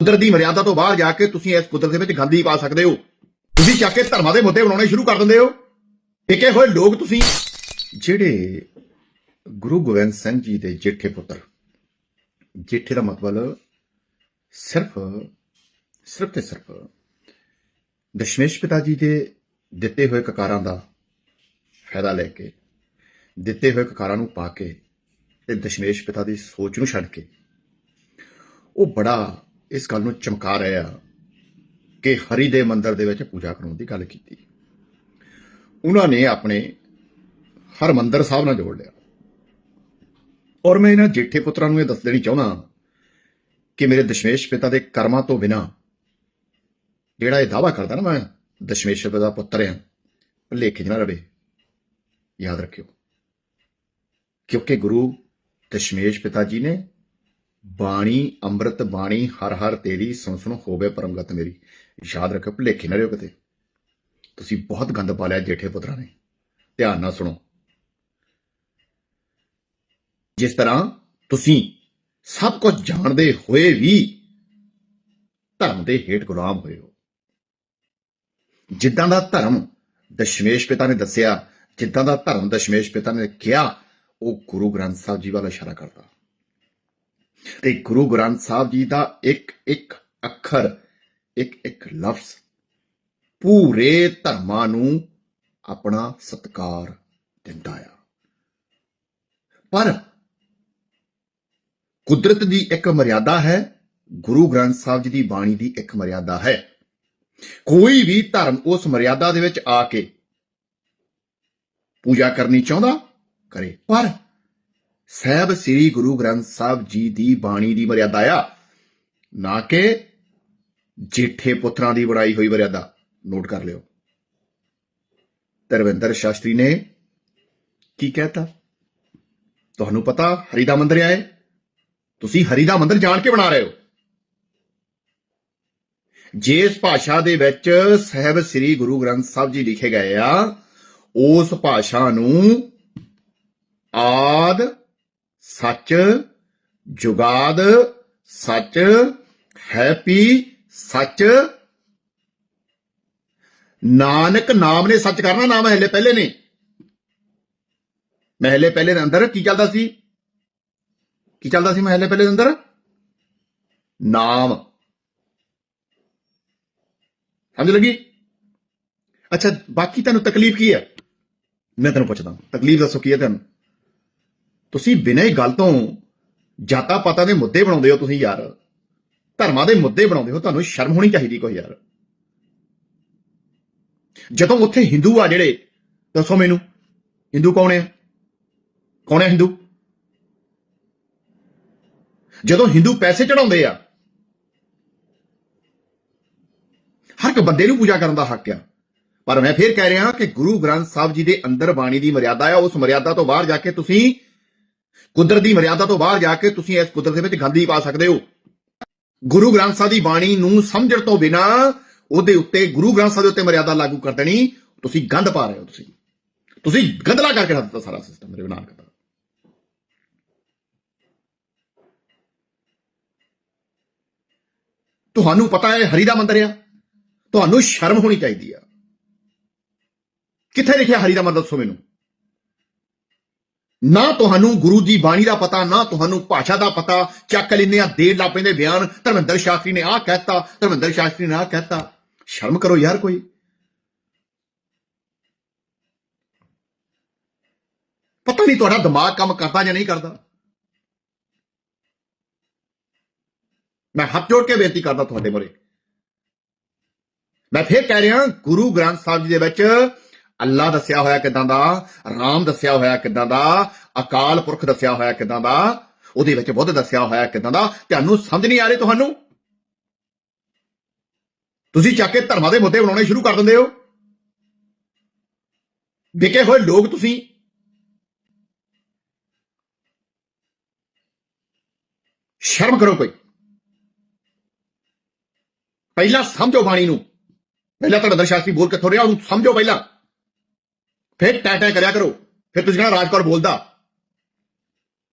ਕੁਦਰਤ ਦੀ ਮਰਿਆਦਾ ਤੋਂ ਬਾਹਰ ਜਾ ਕੇ ਤੁਸੀਂ ਇਸ ਕੁਦਰਤ ਦੇ ਵਿੱਚ ਗੰਦਗੀ ਪਾ ਸਕਦੇ ਹੋ। ਤੁਸੀਂ ਚੱਕ ਕੇ ਧਰਮਾਂ ਦੇ ਮੁੱਦੇ ਬਣਾਉਣੇ ਸ਼ੁਰੂ ਕਰ ਦਿੰਦੇ ਹੋ। ਟਿਕੇ ਹੋਏ ਲੋਕ ਤੁਸੀਂ। ਜਿਹੜੇ ਗੁਰੂ ਗੋਬਿੰਦ ਸਿੰਘ ਜੀ ਦੇ ਜੇਠੇ ਪੁੱਤਰ, ਜੇਠੇ ਦਾ ਮਤਲਬ ਸਿਰਫ ਸਿਰਫ ਤੇ ਸਿਰਫ ਦਸ਼ਮੇਸ਼ ਪਿਤਾ ਜੀ ਦੇ ਦਿੱਤੇ ਹੋਏ ਕਕਾਰਾਂ ਦਾ ਫਾਇਦਾ ਲੈ ਕੇ, ਦਿੱਤੇ ਹੋਏ ਕਕਾਰਾਂ ਨੂੰ ਪਾ ਕੇ ਤੇ ਦਸ਼ਮੇਸ਼ ਪਿਤਾ ਦੀ ਸੋਚ ਨੂੰ ਛੱਡ ਕੇ ਉਹ ਬੜਾ ਇਸ ਗੱਲ ਨੂੰ ਚਮਕਾ ਰਿਹਾ ਕਿ ਹਰੀ ਦੇ ਮੰਦਰ ਦੇ ਵਿੱਚ ਪੂਜਾ ਕਰਾਉਣ ਦੀ ਗੱਲ ਕੀਤੀ। ਉਹਨਾਂ ਨੇ ਆਪਣੇ ਹਰਮੰਦਰ ਸਾਹਿਬ ਨਾਲ ਜੋੜ ਲਿਆ। ਔਰ ਮੈਂ ਇਹਨਾਂ ਜੇਠੇ ਪੁੱਤਰਾਂ ਨੂੰ ਇਹ ਦੱਸ ਦੇਣੀ ਚਾਹੁੰਦਾ ਕਿ ਮੇਰੇ ਦਸ਼ਮੇਸ਼ ਪਿਤਾ ਦੇ ਕਰਮਾਂ ਤੋਂ ਬਿਨਾ ਜਿਹੜਾ ਇਹ ਦਾਵਾ ਕਰਦਾ ਨਾ ਮੈਂ, ਦਸ਼ਮੇਸ਼ ਪਿਤਾ ਦਾ ਪੁੱਤਰ ਹਾਂ, ਭੁਲੇਖੇ ਨਾ ਰਵੇ। ਯਾਦ ਰੱਖਿਓ। ਕਿਉਂਕਿ ਗੁਰੂ ਦਸ਼ਮੇਸ਼ ਪਿਤਾ ਜੀ ਨੇ ਬਾਣੀ, ਅੰਮ੍ਰਿਤ ਬਾਣੀ, ਹਰ ਹਰ ਤੇਰੀ ਸੁਣ ਸੁਣ ਹੋਵੇ ਪਰਮਗਤ ਮੇਰੀ। ਯਾਦ ਰੱਖਿਓ, ਭੁਲੇਖੇ ਨਾ ਰਿਓ ਕਿਤੇ। ਤੁਸੀਂ ਬਹੁਤ ਗੰਦ ਪਾ ਲਿਆ ਜੇਠੇ ਪੁੱਤਰਾਂ ਨੇ। ਧਿਆਨ ਨਾਲ ਸੁਣੋ। ਜਿਸ ਤਰ੍ਹਾਂ ਤੁਸੀਂ ਸਭ ਕੁਝ ਜਾਣਦੇ ਹੋਏ ਵੀ ਧਰਮ ਦੇ ਹੇਠ ਗੁਲਾਮ ਹੋਏ ਹੋ। ਜਿੱਦਾਂ ਦਾ ਧਰਮ ਦਸ਼ਮੇਸ਼ ਪਿਤਾ ਨੇ ਦੱਸਿਆ, ਜਿੱਦਾਂ ਦਾ ਧਰਮ ਦਸ਼ਮੇਸ਼ ਪਿਤਾ ਨੇ ਕਿਹਾ, ਉਹ ਗੁਰੂ ਗ੍ਰੰਥ ਸਾਹਿਬ ਜੀ ਵੱਲ ਇਸ਼ਾਰਾ ਕਰਦਾ। ਤੇ ਗੁਰੂ ਗ੍ਰੰਥ ਸਾਹਿਬ ਜੀ ਦਾ ਇੱਕ ਇੱਕ ਅੱਖਰ, ਇੱਕ ਇੱਕ ਲਫ਼ਜ਼ ਪੂਰੇ ਧਰਮਾਂ ਨੂੰ ਆਪਣਾ ਸਤਕਾਰ ਦਿੰਦਾ ਆ। ਪਰ ਕੁਦਰਤ ਦੀ ਇੱਕ ਮਰਿਆਦਾ ਹੈ, ਗੁਰੂ ਗ੍ਰੰਥ ਸਾਹਿਬ ਜੀ ਦੀ ਬਾਣੀ ਦੀ ਇੱਕ ਮਰਿਆਦਾ ਹੈ। ਕੋਈ ਵੀ ਧਰਮ ਉਸ ਮਰਿਆਦਾ ਦੇ ਵਿੱਚ ਆ ਕੇ ਪੂਜਾ ਕਰਨੀ ਚਾਹੁੰਦਾ ਕਰੇ, ਪਰ ਸਹਿਬ ਸ੍ਰੀ ਗੁਰੂ ਗ੍ਰੰਥ ਸਾਹਿਬ ਜੀ ਦੀ ਬਾਣੀ ਦੀ ਮਰਿਆਦਾ ਆ। ਨਾ ਕਿ ਜੇਠੇ ਪੁੱਤਰਾਂ ਦੀ ਬਣਾਈ ਹੋਈ ਮਰਿਆਦਾ। ਨੋਟ ਕਰ ਲਿਓ। ਧਰਮਿੰਦਰ ਸ਼ਾਸਤਰੀ ਨੇ ਕੀ ਕਹਿਤਾ? ਤੁਹਾਨੂੰ ਪਤਾ ਹਰੀ ਦਾ ਮੰਦਿਰ ਆਏ? ਤੁਸੀਂ ਹਰੀ ਦਾ ਮੰਦਿਰ ਜਾਣ ਕੇ ਬਣਾ ਰਹੇ ਹੋ? ਜਿਸ ਭਾਸ਼ਾ ਦੇ ਵਿੱਚ ਸਹਿਬ ਸ੍ਰੀ ਗੁਰੂ ਗ੍ਰੰਥ ਸਾਹਿਬ ਜੀ ਲਿਖੇ ਗਏ ਆ, ਉਸ ਭਾਸ਼ਾ ਨੂੰ ਆਦ ਸੱਚ, ਜੁਗਾਦ, ਸੱਚ, ਹੈਪੀ, ਸੱਚ। ਨਾਨਕ ਨਾਮ ਨੇ ਸੱਚ ਕਰਨਾ ਨਾਮ ਹਲੇ ਪਹਿਲੇ ਨੇ। ਮਹਿਲੇ ਪਹਿਲੇ ਦੇ ਅੰਦਰ ਕੀ ਚੱਲਦਾ ਸੀ? ਕੀ ਚੱਲਦਾ ਸੀ ਮਹਿਲੇ ਪਹਿਲੇ ਦੇ ਅੰਦਰ? ਨਾਮ। ਸਮਝ ਲੱਗੀ? ਅੱਛਾ, ਬਾਕੀ ਤੁਹਾਨੂੰ ਤਕਲੀਫ ਕੀ ਹੈ? ਮੈਂ ਤੈਨੂੰ ਪੁੱਛਦਾ ਤਕਲੀਫ ਦੱਸੋ, ਕੀ ਹੈ ਤੁਹਾਨੂੰ? ਤੁਸੀਂ ਬਿਨਾਂ ਹੀ ਗੱਲ ਤੋਂ ਜਾਤਾ ਪਾਤਾ ਦੇ ਮੁੱਦੇ ਬਣਾਉਂਦੇ ਹੋ ਤੁਸੀਂ ਯਾਰ। ਧਰਮਾਂ ਦੇ ਮੁੱਦੇ ਬਣਾਉਂਦੇ ਹੋ, ਤੁਹਾਨੂੰ ਸ਼ਰਮ ਹੋਣੀ ਚਾਹੀਦੀ ਕੋਈ ਯਾਰ। ਜਦੋਂ ਉੱਥੇ ਹਿੰਦੂ ਆ ਜਿਹੜੇ, ਦੱਸੋ ਮੈਨੂੰ, ਹਿੰਦੂ ਕੌਣ ਹੈ? ਕੌਣ ਹੈ ਹਿੰਦੂ? ਜਦੋਂ ਹਿੰਦੂ ਪੈਸੇ ਚੜਾਉਂਦੇ ਆ, ਹਰ ਇੱਕ ਬੰਦੇ ਨੂੰ ਪੂਜਾ ਕਰਨ ਦਾ ਹੱਕ ਆ। ਪਰ ਮੈਂ ਫੇਰ ਕਹਿ ਰਿਹਾ ਕਿ ਗੁਰੂ ਗ੍ਰੰਥ ਸਾਹਿਬ ਜੀ ਦੇ ਅੰਦਰ ਬਾਣੀ ਦੀ ਮਰਿਆਦਾ ਆ, ਉਸ ਮਰਿਆਦਾ ਤੋਂ ਬਾਹਰ ਜਾ ਕੇ ਤੁਸੀਂ ਕੁਦਰਤ ਦੀ ਮਰਿਆਦਾ ਤੋਂ ਬਾਹਰ ਜਾ ਕੇ ਤੁਸੀਂ ਇਸ ਕੁਦਰਤ ਦੇ ਵਿੱਚ ਗੰਦਗੀ ਪਾ ਸਕਦੇ ਹੋ। ਗੁਰੂ ਗ੍ਰੰਥ ਸਾਹਿਬ ਦੀ ਬਾਣੀ ਨੂੰ ਸਮਝਣ ਤੋਂ ਬਿਨਾ ਉਹਦੇ ਉੱਤੇ ਗੁਰੂ ਗ੍ਰੰਥ ਸਾਹਿਬ ਦੇ ਉੱਤੇ ਮਰਿਆਦਾ ਲਾਗੂ ਕਰ ਦੇਣੀ, ਤੁਸੀਂ ਗੰਦ ਪਾ ਰਹੇ ਹੋ ਤੁਸੀਂ। ਤੁਸੀਂ ਗੰਦਲਾ ਕਰਕੇ ਰੱਖ ਦਿੱਤਾ ਸਾਰਾ ਸਿਸਟਮ ਮੇਰੇ ਨਾਲ ਕਰਦਾ ਤੁਹਾਨੂੰ ਪਤਾ ਹੈ ਹਰੀ ਦਾ ਮੰਦਰ ਆ। ਤੁਹਾਨੂੰ ਸ਼ਰਮ ਹੋਣੀ ਚਾਹੀਦੀ ਆ। ਕਿੱਥੇ ਲਿਖਿਆ ਹਰੀ ਦਾ ਮੰਦਰ ਦੱਸੋ ਮੈਨੂੰ? ਨਾ ਤੁਹਾਨੂੰ ਗੁਰੂ ਦੀ ਬਾਣੀ ਦਾ ਪਤਾ, ਨਾ ਤੁਹਾਨੂੰ ਭਾਸ਼ਾ ਦਾ ਪਤਾ। ਚੱਕ ਲੈਂਦੇ ਆ, ਦੇਰ ਲਾ ਪੈਂਦੇ ਬਿਆਨ। ਧਰਮਿੰਦਰ ਸ਼ਾਸਤਰੀ ਨੇ ਆਹ ਕਹਿਤਾ, ਧਰਮਿੰਦਰ ਸ਼ਾਸਤਰੀ ਨੇ ਆਹ ਕਹਿਤਾ। ਸ਼ਰਮ ਕਰੋ ਯਾਰ ਕੋਈ। ਪਤਾ ਨਹੀਂ ਤੁਹਾਡਾ ਦਿਮਾਗ ਕੰਮ ਕਰਦਾ ਜਾਂ ਨਹੀਂ ਕਰਦਾ। ਮੈਂ ਹੱਥ ਜੋੜ ਕੇ ਬੇਨਤੀ ਕਰਦਾ ਤੁਹਾਡੇ ਮੋਰੇ ਮੈਂ ਫੇਰ ਕਹਿ ਰਿਹਾ, ਗੁਰੂ ਗ੍ਰੰਥ ਸਾਹਿਬ ਜੀ ਦੇ ਵਿੱਚ ਅੱਲਾ ਦੱਸਿਆ ਹੋਇਆ ਕਿਦਾਂ ਦਾ? ਰਾਮ ਦੱਸਿਆ ਹੋਇਆ ਕਿਦਾਂ ਦਾ? ਅਕਾਲ ਪੁਰਖ ਦੱਸਿਆ ਹੋਇਆ ਕਿਦਾਂ ਦਾ? ਉਹਦੇ ਵਿੱਚ ਬੁੱਧ ਦੱਸਿਆ ਹੋਇਆ ਕਿਦਾਂ ਦਾ? ਤੁਹਾਨੂੰ ਸਮਝ ਨਹੀਂ ਆ ਰਹੀ ਤੁਹਾਨੂੰ? ਤੁਸੀਂ ਚੱਕ ਕੇ ਧਰਮਾਂ ਦੇ ਮੁੱਦੇ ਬਣਾਉਣੇ ਸ਼ੁਰੂ ਕਰ ਦਿੰਦੇ ਹੋ। ਵਿਕੇ ਹੋਏ ਲੋਕ ਤੁਸੀਂ। ਸ਼ਰਮ ਕਰੋ ਕੋਈ। ਪਹਿਲਾਂ ਸਮਝੋ ਬਾਣੀ ਨੂੰ। ਪਹਿਲਾਂ ਤੁਹਾਡਾ ਸ਼ਾਸਤਰੀ ਬੋਲ ਕੇ ਥੋੜਿਆ ਉਹਨੂੰ ਸਮਝੋ ਪਹਿਲਾਂ। ਫਿਰ ਟੈ ਟੈ ਕਰਿਆ ਕਰੋ। ਫਿਰ ਤੁਸੀਂ ਕਹਣਾ ਰਾਜਕੌਰ ਬੋਲਦਾ।